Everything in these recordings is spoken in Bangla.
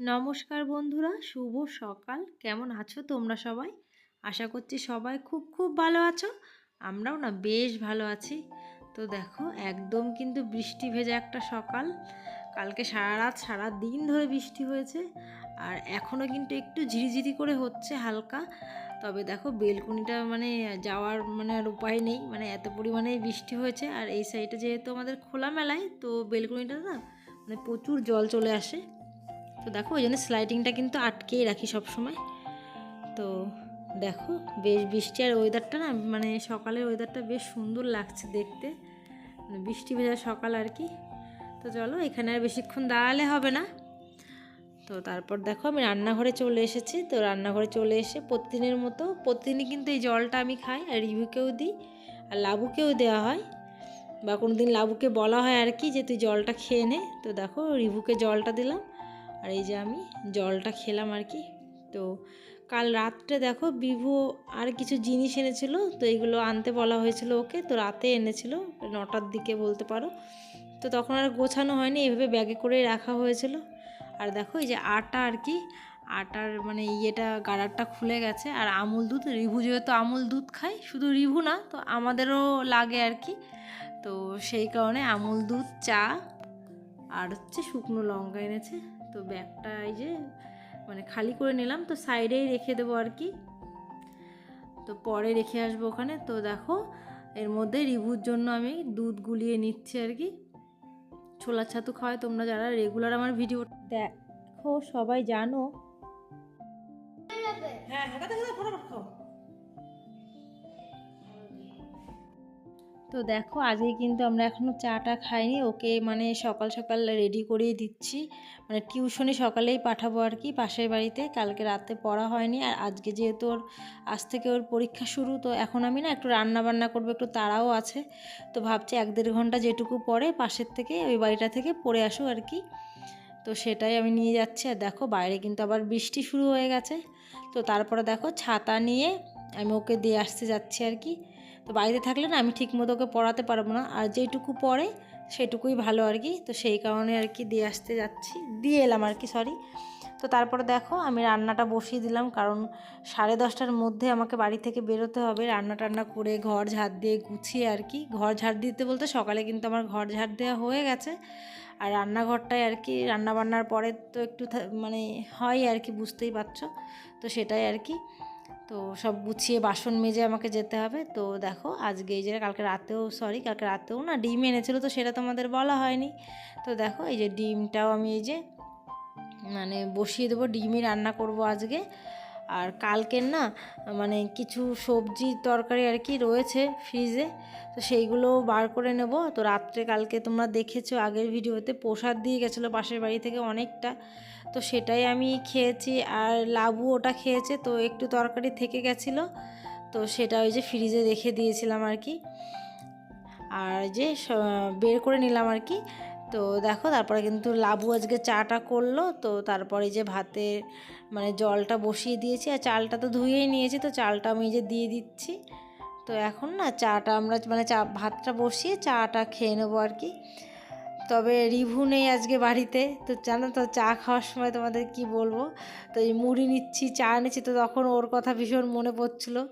নমস্কার বন্ধুরা, শুভ সকাল। কেমন আছো তোমরা সবাই? আশা করছি সবাই খুব খুব ভালো আছো। আমরাও না বেশ ভালো আছি। তো দেখো, একদম কিন্তু বৃষ্টি ভেজা একটা সকাল। কালকে সারা রাত সারা দিন ধরে বৃষ্টি হয়েছে। আর এখনও কিন্তু একটু ঝিরিঝিরি করে হচ্ছে হালকা। তবে দেখো, বেলকুনিটা মানে যাওয়ার মানে আর উপায় নেই। মানে এত পরিমাণে বৃষ্টি হয়েছে। আর এই সাইডে যেহেতু আমাদের খোলা মেলায় তো বেলকুনিটা না মানে প্রচুর জল চলে আসে। তো দেখো, ওই জন্য স্লাইডিংটা কিন্তু আটকেই রাখি সব সময় তো দেখো, বেশ বৃষ্টি আর ওয়েদারটা না মানে সকালের ওয়েদারটা বেশ সুন্দর লাগছে দেখতে। মানে বৃষ্টি ভেজা সকাল আর কি। তো চলো, এখানে আর বেশিক্ষণ দাঁড়ালে হবে না। তো তারপর দেখো, আমি রান্নাঘরে চলে এসেছি। তো রান্নাঘরে চলে এসে প্রতিদিনের মতো, প্রতিদিনই কিন্তু এই জলটা আমি খাই, আর রিভিউকেও দিই, আর লাবুকেও দেওয়া হয়। বা কোনো দিন লাবুকে বলা হয় আর কি যে, তুই জলটা খেয়ে নে। তো দেখো, রিভুকে জলটা দিলাম। আর এই যে আমি জলটা খেলাম আর কি। তো কাল রাত্রে দেখো বিভু আর কিছু জিনিস এনেছিল, তো এগুলো আনতে বলা হয়েছিল ওকে, তো রাতে এনেছিল, নটার দিকে বলতে পারো। তো তখন আর গোছানো হয়নি, এভাবে ব্যাগে করে রাখা হয়েছিল। আর দেখো এই যে আটা আর কি, আটার মানে ইয়েটা, গাড়ারটা খুলে গেছে। আর আমুল দুধ, রিভু যেহেতু আমুল দুধ খায়, শুধু রিভু না, তো আমাদেরও লাগে আর কি। তো সেই কারণে আমুল দুধ, চা, আর হচ্ছে শুকনো লঙ্কা এনেছে। তো ব্যাগটা এই যে মানে খালি করে নিলাম, তো সাইডেই রেখে দেবো আর কি। তো পরে রেখে আসব ওখানে। তো দেখো, এর মধ্যে রিভুর জন্য আমি দুধ গুলিয়ে নিচ্ছি আর কি। ছোলার ছাতু খাওয়ায় তোমরা যারা রেগুলার আমার ভিডিও দেখো, সবাই জানো। হ্যাঁ হ্যাঁ তো দেখো আজকে কিন্তু আমরা এখনও চাটা খাইনি, ওকে মানে সকাল সকাল রেডি করিয়ে দিচ্ছি। মানে টিউশনে সকালেই পাঠাবো আর কি, পাশের বাড়িতে। কালকে রাতে পড়া হয়নি, আর আজকে যেহেতু ওর, আজ থেকে ওর পরীক্ষা শুরু, তো এখন আমি না একটু রান্না বান্না করব, একটু তাড়াও আছে। তো ভাবছি এক দেড় ঘণ্টা যেটুকু পরে পাশের থেকে ওই বাড়িটা থেকে পড়ে আসো আর কি। তো সেটাই আমি নিয়ে যাচ্ছি, আর দেখো বাইরে কিন্তু আবার বৃষ্টি শুরু হয়ে গেছে। তো তারপরে দেখো ছাতা নিয়ে আমি ওকে দিয়ে আসতে যাচ্ছি আর কি। তো বাড়িতে থাকলে না আমি ঠিক মতো ওকে পড়াতে পারব না। আর যেটুকু পড়ে সেটুকুই ভালো আর কি। তো সেই কারণে আর কি দিয়ে আসতে যাচ্ছি। দিয়ে এলাম আর কি সরি তো তারপরে দেখো আমি রান্নাটা বসিয়ে দিলাম। কারণ সাড়ে দশটার মধ্যে আমাকে বাড়ি থেকে বেরোতে হবে। রান্না টান্না করে ঘর ঝাড় দিয়ে গুছিয়ে আর কি। ঘর ঝাড় দিতে বলতে সকালে কিন্তু আমার ঘর ঝাড় দেওয়া হয়ে গেছে। আর রান্নাঘরটায় আর কি রান্না বান্নার পরে তো একটু মানে হয় আর কি, বুঝতেই পারছ। তো সেটাই আর কি। তো সব গুছিয়ে বাসন মেজে আমাকে যেতে হবে। তো দেখো, আজকে এই যে কালকে রাতেও সরি কালকে রাতেও না ডিম এনেছিলো তো সেটা তোমাদের বলা হয়নি। তো দেখো, এই যে ডিমটাও আমি এই যে মানে বসিয়ে দেবো, ডিমই রান্না করব আজকে। আর কালকের না মানে কিছু সবজি তরকারি আর কি রয়েছে ফ্রিজে তো সেইগুলো বার করে নেব। তো রাত্রে কালকে তোমরা দেখেছ, আগের ভিডিওতে প্রসাদ দিয়ে গেছিল পাশের বাড়ি থেকে অনেকটা। তো সেটাই আমি খেয়েছি আর লাবু ওটা খেয়েছে, তো একটু তরকারি থেকে গেছিল। তো সেটা ওই যে ফ্রিজে রেখে দিয়েছিলাম আর কি। আর যে বের করে নিলাম আর কি তো দেখো তারপরে কিন্তু লাবু আজকে চাটা করল, তো তারপরে যে ভাতে মানে জলটা বসিয়ে দিয়েছি আর চালটা তো ধুয়েই নিয়েছি, তো চালটা আমি যে দিয়ে দিচ্ছি। তো এখন না চাটা আমরা মানে চা, ভাতটা বসিয়ে চাটা খেয়ে নেব আর কি। তবে রিভু নেই আজকে বাড়িতে, তো জানো তো চা খাওয়ার সময় তোমাদের কি বলব? তো এই মুড়ি নিচ্ছি, চা নিচ্ছি, তো তখন ওর কথা ভীষণ মনে পড়ছিলো।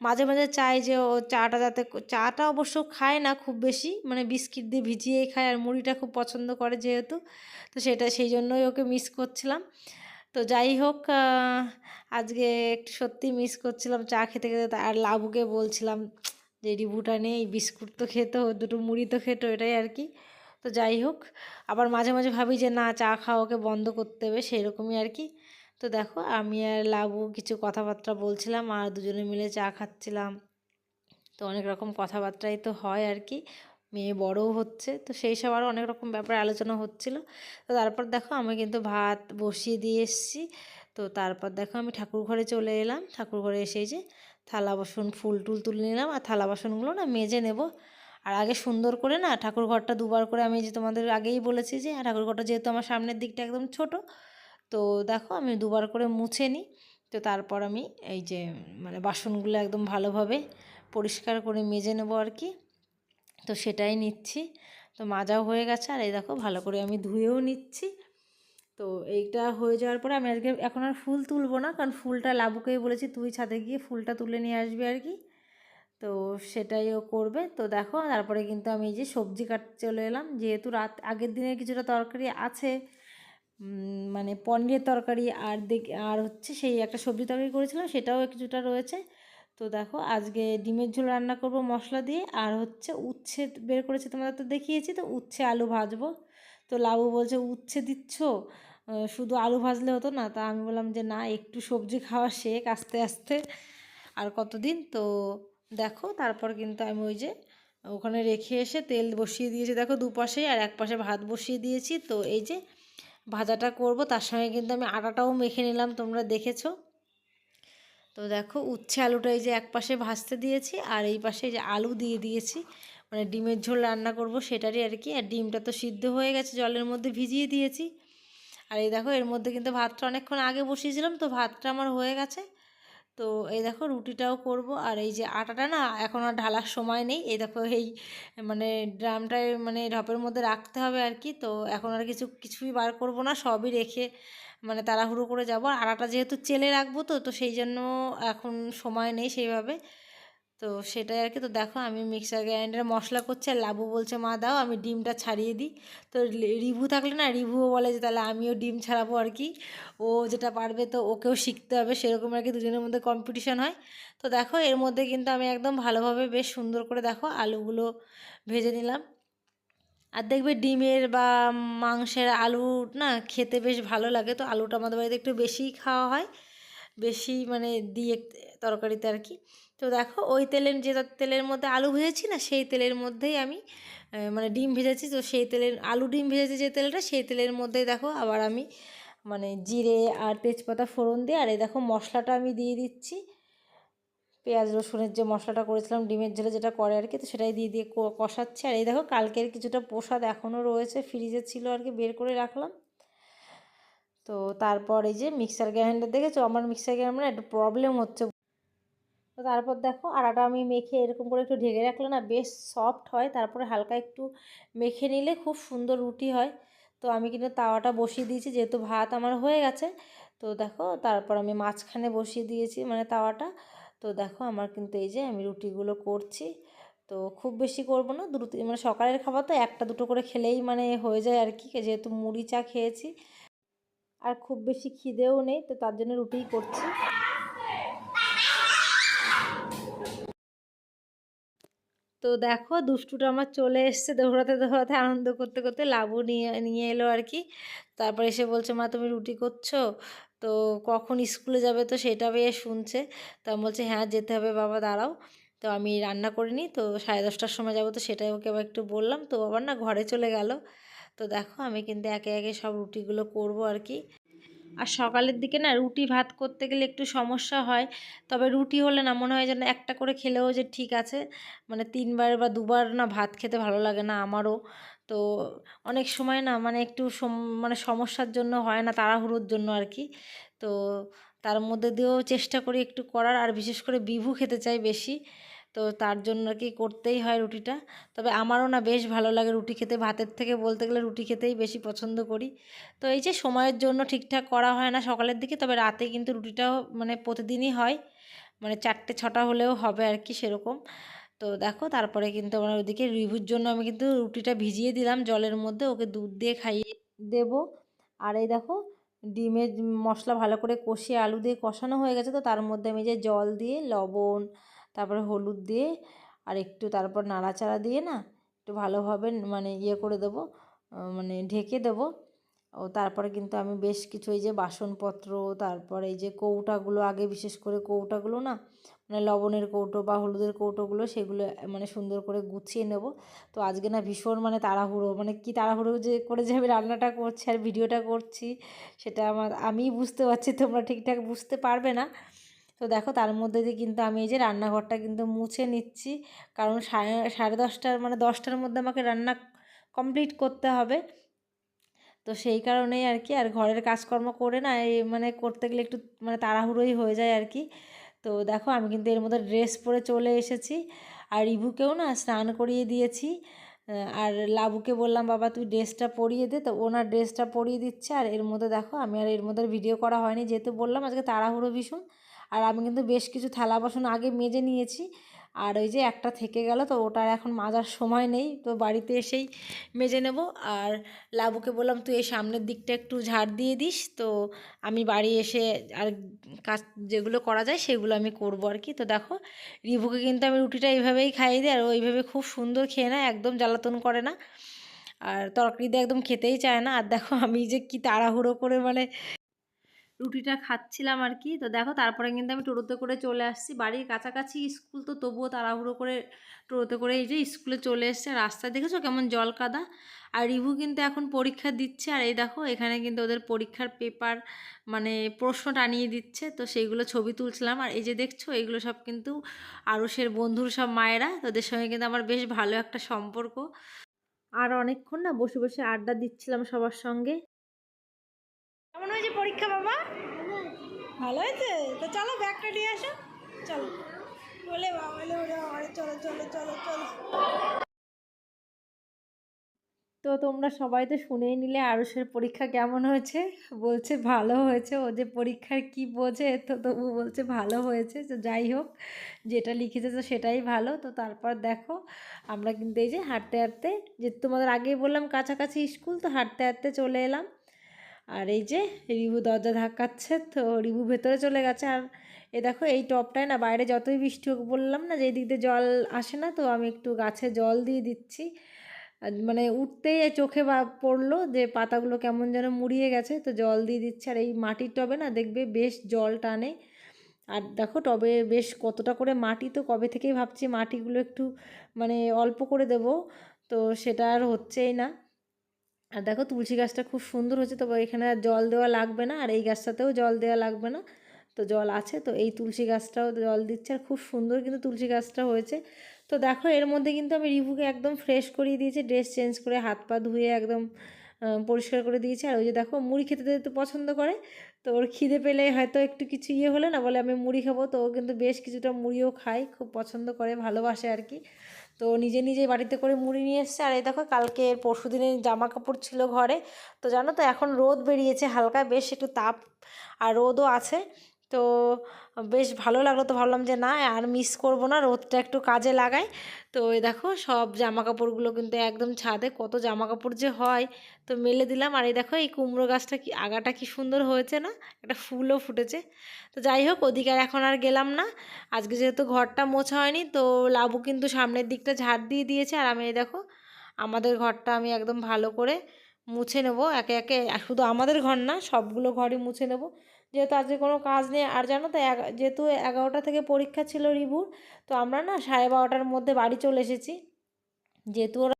মাঝে মাঝে চাই যে ও চাটা যাতে চাটা অবশ্য খায় না খুব বেশি মানে বিস্কিট দিয়ে ভিজিয়েই খায় আর মুড়িটা খুব পছন্দ করে যেহেতু, তো সেটা সেই জন্যই ওকে মিস করছিলাম। তো যাই হোক আজকে একটু সত্যি মিস করছিলাম, চা খেতে খেতে আর লাবুকে বলছিলাম যে রিভুটা নেই, বিস্কুট তো খেতো দুটো মুড়ি তো খেতো এটাই আর কি। তো যাই হোক, আবার মাঝে মাঝে ভাবি যে না, চা খাওয়াকে বন্ধ করতে হবে, সেরকমই আর কি। তো দেখো আমি আর লাবু কিছু কথাবার্তা বলছিলাম আর দুজনে মিলে চা খাচ্ছিলাম। তো অনেক রকম কথাবার্তাই তো হয় আর কি। মেয়ে বড়ও হচ্ছে, তো সেই সব আরও অনেক রকম ব্যাপারে আলোচনা হচ্ছিল। তো তারপর দেখো আমি কিন্তু ভাত বসিয়ে দিয়ে এসেছি। তো তারপর দেখো আমি ঠাকুর ঘরে চলে এলাম। ঠাকুর ঘরে এসে যে থালা বাসন, ফুল টুল তুলে নিলাম আর থালা বাসনগুলো না মেজে নেব। আর আগে সুন্দর করে না ঠাকুর ঘরটা দুবার করে আমি যে তোমাদের আগেই বলেছি যে ঠাকুর ঘরটা যেহেতু আমার সামনের দিকটা একদম ছোট তো দেখো আমি দুবার করে মুছে নিই। তো তারপর আমি এই যে মানে বাসনগুলো একদম ভালোভাবে পরিষ্কার করে মেজে নেব আর কি। তো সেটাই নিচ্ছি। তো মাজাও হয়ে গেছে আর এই দেখো ভালো করে আমি ধুয়েও নিচ্ছি। তো এইটা হয়ে যাওয়ার পরে আমি আজকে এখন আর ফুল তুলবো না, কারণ ফুলটা লাবুকেই বলেছি, তুই ছাদে গিয়ে ফুলটা তুলে নিয়ে আসবি আর কি। তো সেটাই ও করবে। তো দেখো, তারপরে কিন্তু আমি এই যে সবজি কাটতে চলে এলাম। যেহেতু রাত, আগের দিনের কিছুটা তরকারি আছে মানে পনিরের তরকারি আর দেখ, আর হচ্ছে সেই একটা সবজি তরকারি করেছিলাম, সেটাও কিছুটা রয়েছে। তো দেখো, আজকে ডিমের ঝোল রান্না করব মশলা দিয়ে, আর হচ্ছে উচ্ছে বের করেছে তোমাদের তো দেখিয়েছি, তো উচ্ছে আলু ভাজবো। তো লাবু বলছে, উচ্ছে দিচ্ছ? শুধু আলু ভাজলে হতো না, তা আমি বললাম যে, না, একটু সবজি খাওয়া শেখ আস্তে আস্তে আর কতদিন। তো দেখো, তারপর কিন্তু আমি ওই যে ওখানে রেখে এসে তেল বসিয়ে দিয়েছি। দেখো, দুপাশে আর এক পাশে ভাত বসিয়ে দিয়েছি। তো এই যে ভাজাটা করব, তার সঙ্গে কিন্তু আমি আটাটাও মেখে নিলাম, তোমরা দেখেছ। তো দেখো, উচ্ছে আলুটা এই যে এক পাশে ভাজতে দিয়েছি, আর এই পাশে যে আলু দিয়ে দিয়েছি। মানে ডিমের ঝোল রান্না করব সেটারই আর কি, আর ডিমটা তো সিদ্ধ হয়ে গেছে, জলের মধ্যে ভিজিয়ে দিয়েছি। আর এই দেখো, এর মধ্যে কিন্তু ভাতটা অনেকক্ষণ আগে বসিয়েছিলাম, তো ভাতটা আমার হয়ে গেছে। তো এই দেখো রুটিটাও করব। আর এই যে আটাটা না এখন আর ঢালার সময় নেই। এই দেখো এই মানে ড্রামটায় মানে ঢপের মধ্যে রাখতে হবে আর কি। তো এখন আর কিছু, কিছুই বার করব না, সবই রেখে মানে তাড়াহুড়ো করে যাব। আর আটাটা যেহেতু চেলে রাখব তো তো সেই জন্য এখন সময় নেই সেইভাবে। তো সেটাই আর কি তো দেখো, আমি মিক্সার গ্রাইন্ডারে মশলা করছি আর লাবু বলছে, মা, দাও, আমি ডিমটা ছাড়িয়ে দিই। তো রিভু থাকলে না, রিভুও বলে যে, তাহলে আমিও ডিম ছাড়াবো আর কি ও যেটা পারবে তো ওকেও শিখতে হবে, সেরকম আর কি দুজনের মধ্যে কম্পিটিশন হয়। তো দেখো, এর মধ্যে কিন্তু আমি একদম ভালোভাবে বেশ সুন্দর করে দেখো আলুগুলো ভেজে নিলাম। আর দেখবে ডিমের বা মাংসের আলু না খেতে বেশ ভালো লাগে, তো আলুটা আমাদের বাড়িতে একটু বেশিই খাওয়া হয়। বেশি মানে দিয়ে তরকারিতে আর কি তো দেখো, ওই তেলের, যে তেলের মধ্যে আলু ভেজেছি না, সেই তেলের মধ্যেই আমি মানে ডিম ভেজেছি। তো সেই তেলের, আলু ডিম ভেজেছি যে তেলটা, সেই তেলের মধ্যেই দেখো আবার আমি মানে জিরে আর তেজপাতা ফোড়ন দিয়ে, আর এই দেখো মশলাটা আমি দিয়ে দিচ্ছি। পেঁয়াজ, রসুনের যে মশলাটা করেছিলাম, ডিমের ঝোলে যেটা করে আর কি, তো সেটাই দিয়ে দিয়ে কষাচ্ছি। আর এই দেখো কালকের কিছুটা প্রসাদ এখনও রয়েছে ফ্রিজে ছিল আর কি, বের করে রাখলাম। তো তারপর এই যে মিক্সার গ্রাইন্ডার দেখেছ? আমার মিক্সার গ্রাইন্ডার একটু প্রবলেম হচ্ছে তো তারপর দেখো আটাটা আমি মেখে এরকম করে একটু ঢেকে রাখলে না বেশ সফট হয়। তারপরে হালকা একটু মেখে নিলে খুব সুন্দর রুটি হয়। তো আমি কিন্তু তাওয়াটা বসিয়ে দিয়েছি, যেহেতু ভাত আমার হয়ে গেছে। তো দেখো তারপর আমি মাঝখানে বসিয়ে দিয়েছি মানে তাওয়াটা। তো দেখো আমার কিন্তু এই যে আমি রুটিগুলো করছি। তো খুব বেশি করব না দুটো মানে সকালের খাবার তো একটা দুটো করে খেলেই মানে হয়ে যায় আর কি, যেহেতু মুড়ি চা খেয়েছি। আর খুব বেশি খিদেও নেই, তো তার জন্য রুটিই করছি। তো দেখো দুষ্টুটা আমার চলে এসছে দৌড়াতে দৌড়াতে আনন্দ করতে করতে লাবু নিয়ে নিয়ে এলো আর কি। তারপর এসে বলছে, মা, তুমি রুটি করছ? তো কখন স্কুলে যাবে তো সেটা বেয়ে শুনছে। তো বলছি হ্যাঁ যেতে হবে বাবা, দাঁড়াও। তো আমি রান্না করিনি তো সাড়ে দশটার সময় যাব তো সেটাই ওকে আবার একটু বললাম। তো আবার না ঘরে চলে গেল। তো দেখো আমি কিন্তু একে একে সব রুটিগুলো করব আর কি। আর সকালের দিকে না রুটি ভাত করতে গেলে একটু সমস্যা হয়। তবে রুটি হলে না মনে হয় যেন একটা করে খেলেও যে ঠিক আছে। মানে তিনবার বা দুবার না ভাত খেতে ভালো লাগে না আমারও। তো অনেক সময় না মানে একটু মানে সমস্যার জন্য হয় না তাড়াহুড়োর জন্য আর কি। তো তার মধ্যে দিয়েও চেষ্টা করি একটু করার। আর বিশেষ করে বিভু খেতে চাই বেশি। তো তার জন্য আর কি করতেই হয় রুটিটা। তবে আমারও না বেশ ভালো লাগে রুটি খেতে। ভাতের থেকে বলতে গেলে রুটি খেতেই বেশি পছন্দ করি। তো এই যে সময়ের জন্য ঠিকঠাক করা হয় না সকালের দিকে, তবে রাতে কিন্তু রুটিটাও মানে প্রতিদিনই হয়। মানে চারটে, ছটা হলেও হবে আর কি সেরকম। তো দেখো, তারপরে কিন্তু আমার ওইদিকে রিভুর জন্য আমি কিন্তু রুটিটা ভিজিয়ে দিলাম জলের মধ্যে। ওকে দুধ দিয়ে খাইয়ে দেবো। আর এই দেখো, ডিমের মশলা ভালো করে কষিয়ে আলু দিয়ে কষানো হয়ে গেছে। তো তার মধ্যে আমি যে জল দিয়ে, লবণ তারপরে হলুদ দিয়ে আর একটু তারপর নাড়াচাড়া দিয়ে না একটু ভালোভাবে মানে ইয়ে করে দেবো মানে ঢেকে দেবো। ও তারপরে কিন্তু আমি বেশ কিছু এই যে বাসনপত্র, তারপরে এই যে কৌটাগুলো, আগে বিশেষ করে কৌটাগুলো না মানে লবণের কৌটো বা হলুদের কৌটোগুলো সেগুলো মানে সুন্দর করে গুছিয়ে নেব। তো আজকে না ভীষণ মানে তাড়াহুড়ো মানে কি তাড়াহুড়ো যে করে যে আমি রান্নাটা করছি আর ভিডিওটা করছি, সেটা আমার, আমিই বুঝতে পারছি, তোমরা ঠিকঠাক বুঝতে পারবে না। তো দেখো তার মধ্যে দিয়ে কিন্তু আমি এই যে রান্নাঘরটা কিন্তু মুছে নিচ্ছি। কারণ সাড়ে সাড়ে দশটার মানে দশটার মধ্যে আমাকে রান্না কমপ্লিট করতে হবে। তো সেই কারণেই আর কি, আর ঘরের কাজকর্ম করে না মানে করতে গেলে একটু মানে তাড়াহুড়োই হয়ে যায় আর কি। তো দেখো আমি কিন্তু এর মধ্যে ড্রেস পরে চলে এসেছি। আর ইভুকেও না স্নান করিয়ে দিয়েছি। আর লাবুকে বললাম, বাবা, তুই ড্রেসটা পরিয়ে দে। তো ওনার ড্রেসটা পরিয়ে দিচ্ছে। আর এর মধ্যে দেখো, আমি আর এর মধ্যে ভিডিও করা হয়নি। যেহেতু বললাম, আজকে তাড়াহুড়ো ভীষণ। আর আমি কিন্তু বেশ কিছু থালা বাসন আগে মেজে নিয়েছি। আর ওই যে একটা থেকে গেল, তো ওটার এখন মাজার সময় নেই, তো বাড়িতে এসেই মেজে নেব। আর লাবুকে বললাম, তুই এই সামনের দিকটা একটু ঝাড় দিয়ে দিস, তো আমি বাড়ি এসে আর কাজ যেগুলো করা যায় সেগুলো আমি করব আর কি। তো দেখো, রিভুকে কিন্তু আমি রুটিটা এইভাবেই খাইয়ে দিই, আর ওইভাবে খুব সুন্দর খেয়ে নেয়, একদম জ্বালাতন করে না। আর তরকারি দিয়ে একদম খেতেই চায় না। আর দেখো, আমি যে কি তাড়াহুড়ো করে মানে রুটিটা খাচ্ছিলাম আর কি তো দেখো তারপরে কিন্তু আমি টোটোতে করে চলে আসছি। বাড়ির কাছাকাছি স্কুল তো তবুও তাড়াহুড়ো করে টোটোতে করে এই যে স্কুলে চলে এসছে। রাস্তায় দেখেছ কেমন জল কাদা? আর রিভু কিন্তু এখন পরীক্ষা দিচ্ছে। আর এই দেখো এখানে কিন্তু ওদের পরীক্ষার পেপার মানে প্রশ্ন টানিয়ে দিচ্ছে। তো সেইগুলো ছবি তুলছিলাম। আর এই যে দেখছ এইগুলো সব কিন্তু আরুষের বন্ধুর সব মায়েরা। তোদের সঙ্গে কিন্তু আমার বেশ ভালো একটা সম্পর্ক। আর অনেকক্ষণ না বসে বসে আড্ডা দিচ্ছিলাম সবার সঙ্গে। কেমন হয়েছে পরীক্ষা বাবা ভালো হয়েছে? তো চলো ব্যাগটা নিয়ে আসো। চলো। বলে বাবা, বলে ওরে চলো চলো চলো চলো। তো তোমরা সবাই তো শুনেই নিলে আরুষের পরীক্ষা কেমন হয়েছে? বলছে ভালো হয়েছে। ও যে পরীক্ষার কি বোঝে, তো তবু বলছে ভালো হয়েছে। তো যাই হোক, যেটা লিখেছে তো সেটাই ভালো। তো তারপর দেখো, আমরা কিন্তু এই যে হাঁটতে হাঁটতে, যে তোমাদের আগেই বললাম কাছাকাছি স্কুল, তো হাঁটতে হাঁটতে চলে এলাম। আর এই যে রিভু দরজা ধাক্কাচ্ছে, তো রিভু ভেতরে চলে গেছে। আর এ দেখো, এই টপটায় না বাইরে যতই বৃষ্টি হোক বললাম না যে এই দিক দিয়ে জল আসে না, তো আমি একটু গাছে জল দিয়ে দিচ্ছি। মানে উঠতেই চোখে বা পড়ল যে পাতাগুলো কেমন যেন মুড়িয়ে গেছে, তো জল দিয়ে দিচ্ছে। আর এই মাটির টবে না দেখবে বেশ জল টানে। আর দেখো, টবে বেশ কতটা করে মাটি, তো কবে থেকেই ভাবছি মাটিগুলো একটু মানে অল্প করে দেব, তো সেটা আর হচ্ছেই না। আর দেখো তুলসী গাছটা খুব সুন্দর হচ্ছে তবে এখানে আর জল দেওয়া লাগবে না, আর এই গাছটাতেও জল দেওয়া লাগবে না। তো জল আছে, তো এই তুলসী গাছটাও জল দিচ্ছে, আর খুব সুন্দর কিন্তু তুলসী গাছটা হয়েছে। তো দেখো এর মধ্যে কিন্তু আমি রিভুকে একদম ফ্রেশ করিয়ে দিয়েছি ড্রেস চেঞ্জ করে হাত পা ধুয়ে একদম পরিষ্কার করে দিয়েছি। আর ওই যে দেখো মুড়ি খেতে যেতে পছন্দ করে, তো ওর খিদে পেলে হয়তো একটু কিছু ইয়ে হলে না বলে আমি মুড়ি খাব। তো ও কিন্তু বেশ কিছুটা মুড়িও খায়, খুব পছন্দ করে, ভালোবাসে আর কি। তো নিজে নিজে বাড়িতে করে মুড়ি নিয়ে এসছে। আর এই দেখো, কালকে পরশু দিনের জামা কাপড় ছিল ঘরে। তো জানো তো, এখন রোদ বেরিয়েছে হালকা, বেশ একটু তাপ আর রোদও আছে। তো বেশ ভালো লাগল তো ভাবলাম যে না, আর মিস করব না, রোদটা একটু কাজে লাগাই। তো ওই দেখো, সব জামা কাপড়গুলো কিন্তু একদম ছাদে, কত জামা কাপড় যে হয়, তো মেলে দিলাম। আর এই দেখো, এই কুমড়ো গাছটা কি, আগাটা কি সুন্দর হয়েছে না? একটা ফুলও ফুটেছে। তো যাই হোক, ওদিকে আর এখন আর গেলাম না। আজকে যেহেতু ঘরটা মোছা হয়নি, তো লাবু কিন্তু সামনের দিকটা ঝাড় দিয়ে দিয়েছে। আর আমি এই দেখো, আমাদের ঘরটা আমি একদম ভালো করে মুছে নেব। একে একে শুধু আমাদের ঘর না, সবগুলো ঘরই মুছে নেব। যেহেতু আজকে কোনো কাজ নেই। আর জানো তো যেহেতু এগারোটা থেকে পরীক্ষা ছিল রিভুর তো আমরা না সাড়ে বারোটার মধ্যে বাড়ি চলে এসেছি। যেহেতু ওরা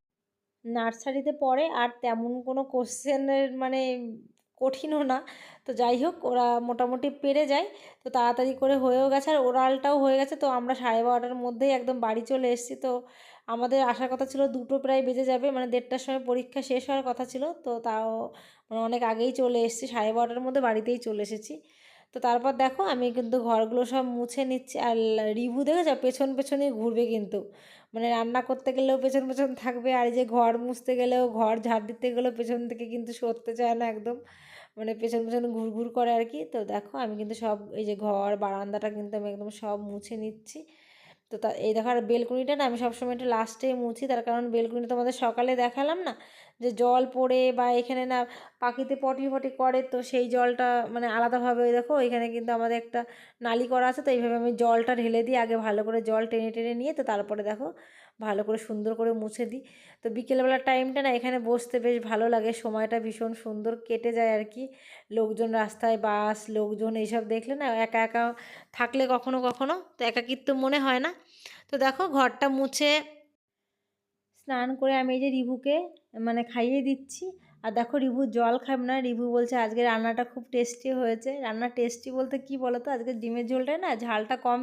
নার্সারিতে পড়ে, আর তেমন কোনো কোশ্চেনের মানে কঠিনও না। তো যাই হোক, ওরা মোটামুটি পেরে যায়, তো তাড়াতাড়ি করে হয়েও গেছে, আর ওরালটাও হয়ে গেছে, তো আমরা সাড়ে বারোটার মধ্যেই একদম বাড়ি চলে এসেছি। তো আমাদের আসার কথা ছিল দুটো প্রায় বেজে যাবে মানে দেড়টার সময় পরীক্ষা শেষ হওয়ার কথা ছিল, তো তাও মানে অনেক আগেই চলে এসেছি, সাড়ে বারোটার মধ্যে বাড়িতেই চলে এসেছি। তো তারপর দেখো আমি কিন্তু ঘরগুলো সব মুছে নিচ্ছি, আর রিভু দেখেছ? পেছন পেছনেই ঘুরবে কিন্তু। মানে রান্না করতে গেলেও পেছন পেছন থাকবে, আর যে ঘর মুছতে গেলেও ঘর ঝাড় দিতে গেলেও পেছন থেকে কিন্তু সরতে চায় না একদম। মানে পেছন পেছন ঘুর ঘুর করে আর কি। তো দেখো আমি কিন্তু সব এই যে ঘর, বারান্দাটা কিন্তু আমি একদম সব মুছে নিচ্ছি। তো তা, এই দেখো আর বেলকুনিটা না আমি সবসময় একটু লাস্টে মুছি। তার কারণ বেলকুনিটা তোমাদের সকালে দেখালাম না, যে জল পড়ে বা এখানে না পাখিতে পটি ফটি করে, তো সেই জলটা মানে আলাদাভাবে ওই দেখো এখানে কিন্তু আমাদের একটা নালি করা আছে, তো এইভাবে আমি জলটা ঢেলে দিই আগে ভালো করে জল টেনে টেনে নিয়ে, তো তারপরে দেখো ভালো করে সুন্দর করে মুছে দিই। তো বিকেলবেলার টাইমটা না এখানে বসতে বেশ ভালো লাগে। সময়টা ভীষণ সুন্দর কেটে যায় আর কি। লোকজন রাস্তায় বাস, লোকজন এইসব দেখলে না একা একা থাকলে কখনো কখনো তো একাকিত্ব মনে হয় না। তো দেখো ঘরটা মুছে স্নান করে আমি এই যে রিভুকে মানে খাইয়ে দিচ্ছি। আর দেখো রিভু জল খাবে না। রিভু বলছে আজকে রান্নাটা খুব টেস্টি হয়েছে। রান্না টেস্টি বলতে কি বলো তো আজকে ডিমের ঝোলটায় না ঝালটা কম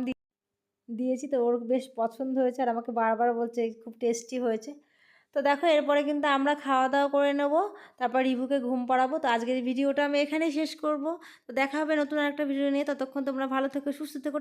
দিয়েছি তো ওর বেশ পছন্দ হয়েছে আর আমাকে বারবার বলছে খুব টেস্টি হয়েছে। তো দেখো এরপরে কিন্তু আমরা খাওয়া দাওয়া করে নেব, তারপর রিভুকে ঘুম পাড়াবো। তো আজকের ভিডিওটা আমি এখানেই শেষ করব। তো দেখা হবে নতুন একটা ভিডিও নিয়ে। ততক্ষণ তোমরা ভালো থেকো, সুস্থ থেকো।